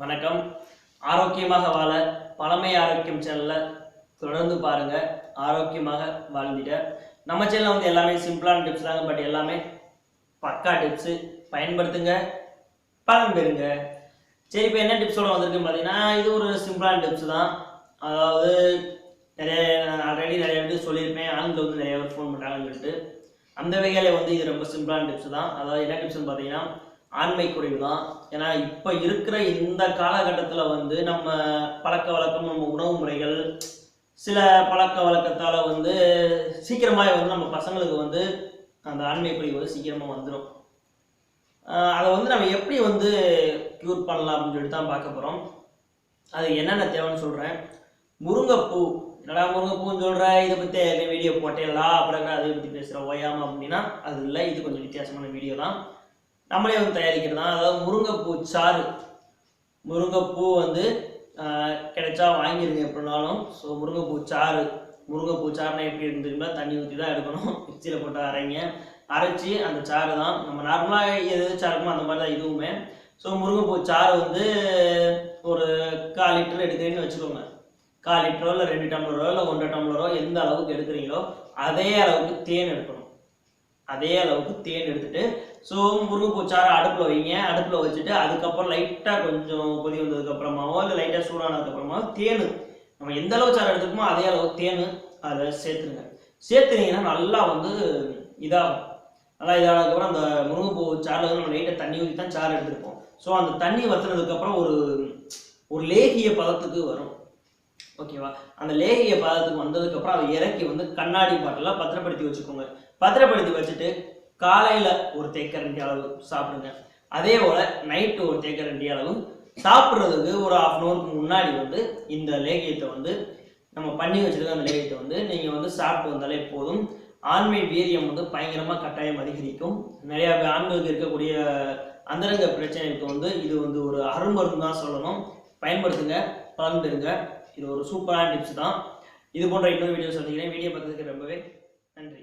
வணக்கம். ஆரோக்கியமாக வாழ பழமை ஆரோக்கியம் சேனலை தொடர்ந்து பாருங்க. ஆரோக்கியமாக வாழ்ந்திட. நம்ம சேனல்ல வந்து எல்லாமே சிம்பிளான டிப்ஸ் தாங்க பட் எல்லாமே பக்கா டிப்ஸு பயன்படுத்துங்க பலன் பெறுங்க. சரி இப்போ என்ன டிப்ஸோட வந்திருக்குன்னு பார்த்தீங்கன்னா இது ஒரு சிம்பிளான டிப்ஸ் தான். அதாவது நிறைய ஆல்ரெடி நிறைய பேர் சொல்லியிருப்பேன். ஆண்கள் வந்து நிறைய பேர் ஃபோன் பண்ணுறாங்கன்னு சொல்லிட்டு. அந்த வகையில் வந்து இது ரொம்ப சிம்பிளான டிப்ஸ் தான். அதாவது என்ன டிப்ஸ்னு பார்த்தீங்கன்னா ஆண்மை குறைவு தான் ஏன்னா இப்போ இருக்கிற இந்த காலகட்டத்தில் வந்து நம்ம பழக்க வழக்கம் நம்ம உணவு முறைகள் சில பழக்க வழக்கத்தால் வந்து சீக்கிரமாக வந்து நம்ம பசங்களுக்கு வந்து அந்த ஆண்மை குறைவு வந்து சீக்கிரமாக வந்துடும் அதை வந்து நம்ம எப்படி வந்து க்யூர் பண்ணலாம் அப்படின்னு சொல்லிட்டு தான் பார்க்க போகிறோம் அது என்னென்ன தேவைன்னு சொல்கிறேன் முருங்கைப்பூ. என்னடா முருங்கைப்பூன்னு சொல்கிற இதை பற்றி வீடியோ போட்டேலா அப்புறம் அதை பற்றி பேசுகிற ஓயாமல் அப்படின்னா அது இல்லை. இது கொஞ்சம் வித்தியாசமான வீடியோ தான். நம்மளே வந்து தயாரிக்கிறது? தான் அதாவது முருங்கைப்பூ சாறு. முருங்கைப்பூ வந்து கிடைச்சா வாங்கிருங்க எப்படினாலும். ஸோ முருங்கைப்பூ சாறு. முருங்கைப்பூ சாறுனா எப்படி இருக்கு தண்ணி ஊற்றி தான் எடுக்கணும். மிக்சியில் போட்டு அரைங்க. அரைச்சி அந்த சாறு தான். நம்ம நார்மலாக எது சாருக்குமோ அந்த மாதிரி தான் இதுவுமே. ஸோ முருங்கைப்பூ சாறு வந்து ஒரு கால் லிட்டர் எடுக்கிறீங்கன்னு வச்சுக்கோங்க. கால் லிட்டரோ இல்லை ரெண்டு டம்ளரோ இல்லை ஒன்றரை டம்ளரோ எந்த அளவுக்கு எடுக்கிறீங்களோ அதே அளவுக்கு தேன் எடுக்கணும். அதே அளவுக்கு தேன் எடுத்துட்டு ஸோ முருங்கைப்பூ சாறை அடுப்பில் வைங்க. அடுப்பில் வச்சுட்டு அதுக்கப்புறம் லைட்டாக கொஞ்சம் கொதி வந்ததுக்கப்புறமாவோ இல்லை லைட்டாக சூடானதுக்கப்புறமாவோ தேனு தேன். நம்ம எந்த அளவு சாரம் எடுத்துக்கோமோ அதே அளவு தேன் அதில் சேர்த்துருங்க. சேர்த்துனீங்கன்னா நல்லா வந்து இதாகும். நல்லா இதானதுக்கப்புறம் அந்த முருங்கைப்பூ சாறில் வந்து நம்ம லைட்டாக தண்ணி ஊற்றி தான் சாறு எடுத்துருப்போம். ஸோ அந்த தண்ணி வத்துனதுக்கப்புறம் ஒரு ஒரு லேகிய பதத்துக்கு வரும். ஓகேவா அந்த லேகிய பதத்துக்கு வந்ததுக்கப்புறம் அதை இறக்கி வந்து கண்ணாடி பாட்டில் பத்திரப்படுத்தி வச்சுக்கோங்க. பத்திரப்படுத்தி வச்சுட்டு காலையில் ஒரு தேக்கரண்டி அளவு சாப்பிடுங்க. அதே போல் நைட்டு ஒரு தேக்கரண்டி அளவு சாப்பிட்றதுக்கு ஒரு ஆஃப் அன் ஹவருக்கு முன்னாடி வந்து இந்த லேகியத்தை வந்து நம்ம பண்ணி வச்சிருக்க அந்த லேகியத்தை வந்து நீங்கள் வந்து சாப்பிட்டு வந்தாலே போதும். ஆண்மை வீரியம் வந்து பயங்கரமாக கட்டாயம் அதிகரிக்கும். நிறையா பேர் ஆண்களுக்கு இருக்கக்கூடிய அந்தரங்க பிரச்சனைக்கு வந்து இது வந்து ஒரு அருமருந்து தான் சொல்லணும். பயன்படுத்துங்க பலன் பெறுங்க இது ஒரு சூப்பரான டிப்ஸ் தான். இது போன்ற இன்னொரு வீடியோ சொல்லிக்கிறேன் வீடியோ பார்த்ததுக்கு ரொம்பவே நன்றி.